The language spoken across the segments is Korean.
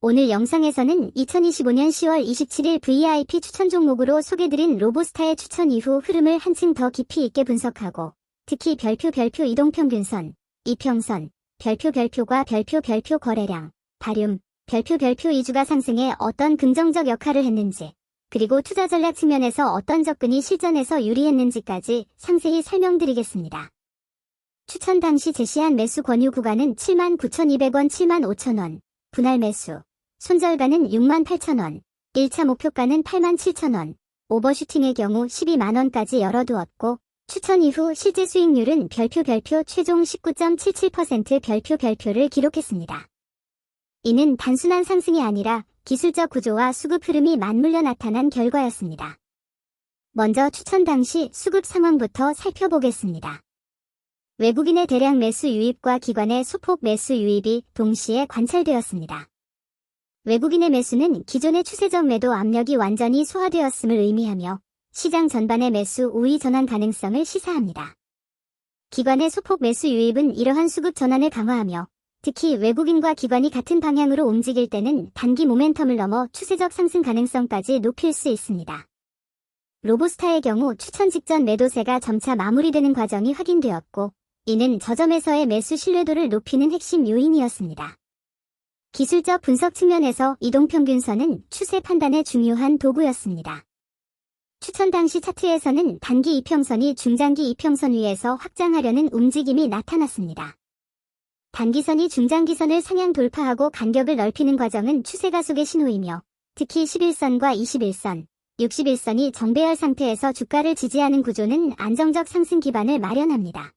오늘 영상에서는 2025년 10월 27일 VIP 추천 종목으로 소개드린 로보스타의 추천 이후 흐름을 한층 더 깊이 있게 분석하고 특히 별표 별표 이동평균선, 이평선, 별표 별표과 별표 별표 거래량, 발륨, 별표 별표 이주가 상승에 어떤 긍정적 역할을 했는지 그리고 투자 전략 측면에서 어떤 접근이 실전에서 유리했는지까지 상세히 설명드리겠습니다. 추천 당시 제시한 매수 권유 구간은 79,200원, 75,000원, 분할 매수, 손절가는 68,000원, 1차 목표가는 87,000원, 오버슈팅의 경우 12만원까지 열어두었고, 추천 이후 실제 수익률은 별표 별표 최종 19.77% 별표 별표를 기록했습니다. 이는 단순한 상승이 아니라 기술적 구조와 수급 흐름이 맞물려 나타난 결과였습니다. 먼저 추천 당시 수급 상황부터 살펴보겠습니다. 외국인의 대량 매수 유입과 기관의 소폭 매수 유입이 동시에 관찰되었습니다. 외국인의 매수는 기존의 추세적 매도 압력이 완전히 소화되었음을 의미하며 시장 전반의 매수 우위 전환 가능성을 시사합니다. 기관의 소폭 매수 유입은 이러한 수급 전환을 강화하며 특히 외국인과 기관이 같은 방향으로 움직일 때는 단기 모멘텀을 넘어 추세적 상승 가능성까지 높일 수 있습니다. 로보스타의 경우 추천 직전 매도세가 점차 마무리되는 과정이 확인되었고 이는 저점에서의 매수 신뢰도를 높이는 핵심 요인이었습니다. 기술적 분석 측면에서 이동평균선은 추세 판단의 중요한 도구였습니다. 추천 당시 차트에서는 단기 이평선이 중장기 이평선 위에서 확장하려는 움직임이 나타났습니다. 단기선이 중장기선을 상향 돌파하고 간격을 넓히는 과정은 추세 가 속의 신호이며 특히 11선과 21선, 61선이 정배열 상태에서 주가를 지지하는 구조는 안정적 상승 기반을 마련합니다.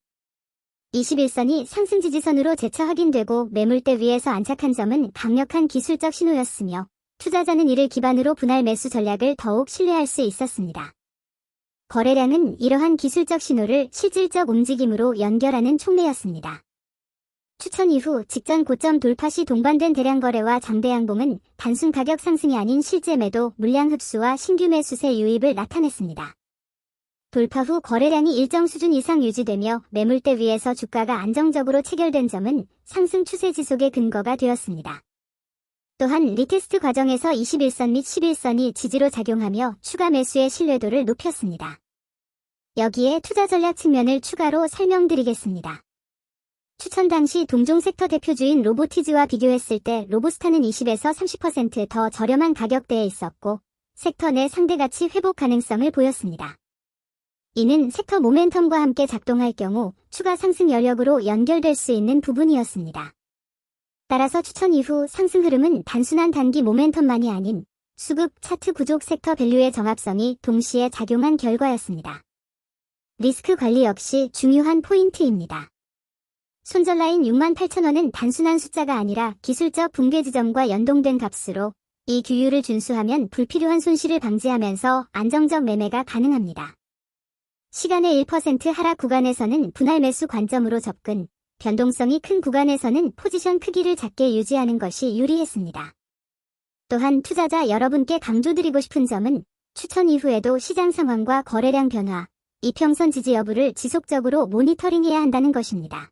21선이 상승 지지선으로 재차 확인되고 매물대 위에서 안착한 점은 강력한 기술적 신호였으며 투자자는 이를 기반으로 분할 매수 전략을 더욱 신뢰할 수 있었습니다. 거래량은 이러한 기술적 신호를 실질적 움직임으로 연결하는 촉매였습니다. 추천 이후 직전 고점 돌파 시 동반된 대량 거래와 장대 양봉은 단순 가격 상승이 아닌 실제 매도, 물량 흡수와 신규 매수세 유입을 나타냈습니다. 돌파 후 거래량이 일정 수준 이상 유지되며 매물대 위에서 주가가 안정적으로 체결된 점은 상승 추세 지속의 근거가 되었습니다. 또한 리테스트 과정에서 21선 및 11선이 지지로 작용하며 추가 매수의 신뢰도를 높였습니다. 여기에 투자 전략 측면을 추가로 설명드리겠습니다. 추천 당시 동종 섹터 대표주인 로보티즈와 비교했을 때 로보스타는 20에서 30%더 저렴한 가격대에 있었고 섹터 내 상대가치 회복 가능성을 보였습니다. 이는 섹터 모멘텀과 함께 작동할 경우 추가 상승 여력으로 연결될 수 있는 부분이었습니다. 따라서 추천 이후 상승 흐름은 단순한 단기 모멘텀만이 아닌 수급 차트 구족 섹터 밸류의 정합성이 동시에 작용한 결과였습니다. 리스크 관리 역시 중요한 포인트입니다. 손절 라인 68,000원은 단순한 숫자가 아니라 기술적 붕괴 지점과 연동된 값으로 이 규율을 준수하면 불필요한 손실을 방지하면서 안정적 매매가 가능합니다. 시간의 1% 하락 구간에서는 분할 매수 관점으로 접근, 변동성이 큰 구간에서는 포지션 크기를 작게 유지하는 것이 유리했습니다. 또한 투자자 여러분께 강조드리고 싶은 점은 추천 이후에도 시장 상황과 거래량 변화, 이평선 지지 여부를 지속적으로 모니터링해야 한다는 것입니다.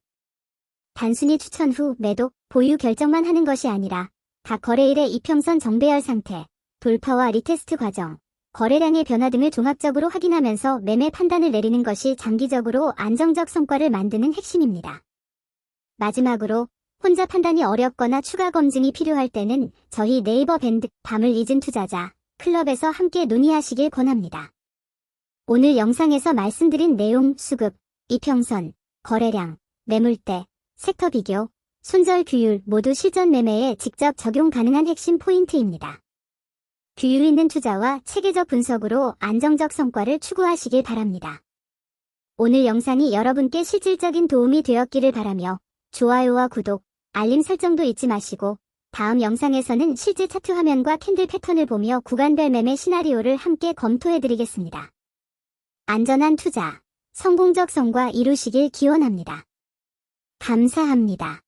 단순히 추천 후 매도, 보유 결정만 하는 것이 아니라 각 거래일의 이평선 정배열 상태, 돌파와 리테스트 과정, 거래량의 변화 등을 종합적으로 확인하면서 매매 판단을 내리는 것이 장기적으로 안정적 성과를 만드는 핵심입니다. 마지막으로 혼자 판단이 어렵거나 추가 검증이 필요할 때는 저희 네이버 밴드 밤을 잊은 투자자 클럽에서 함께 논의하시길 권합니다. 오늘 영상에서 말씀드린 내용 수급, 이평선, 거래량, 매물대, 섹터 비교, 손절 규율 모두 실전 매매에 직접 적용 가능한 핵심 포인트입니다. 규율 있는 투자와 체계적 분석으로 안정적 성과를 추구하시길 바랍니다. 오늘 영상이 여러분께 실질적인 도움이 되었기를 바라며 좋아요와 구독, 알림 설정도 잊지 마시고 다음 영상에서는 실제 차트 화면과 캔들 패턴을 보며 구간별 매매 시나리오를 함께 검토해드리겠습니다. 안전한 투자, 성공적 성과 이루시길 기원합니다. 감사합니다.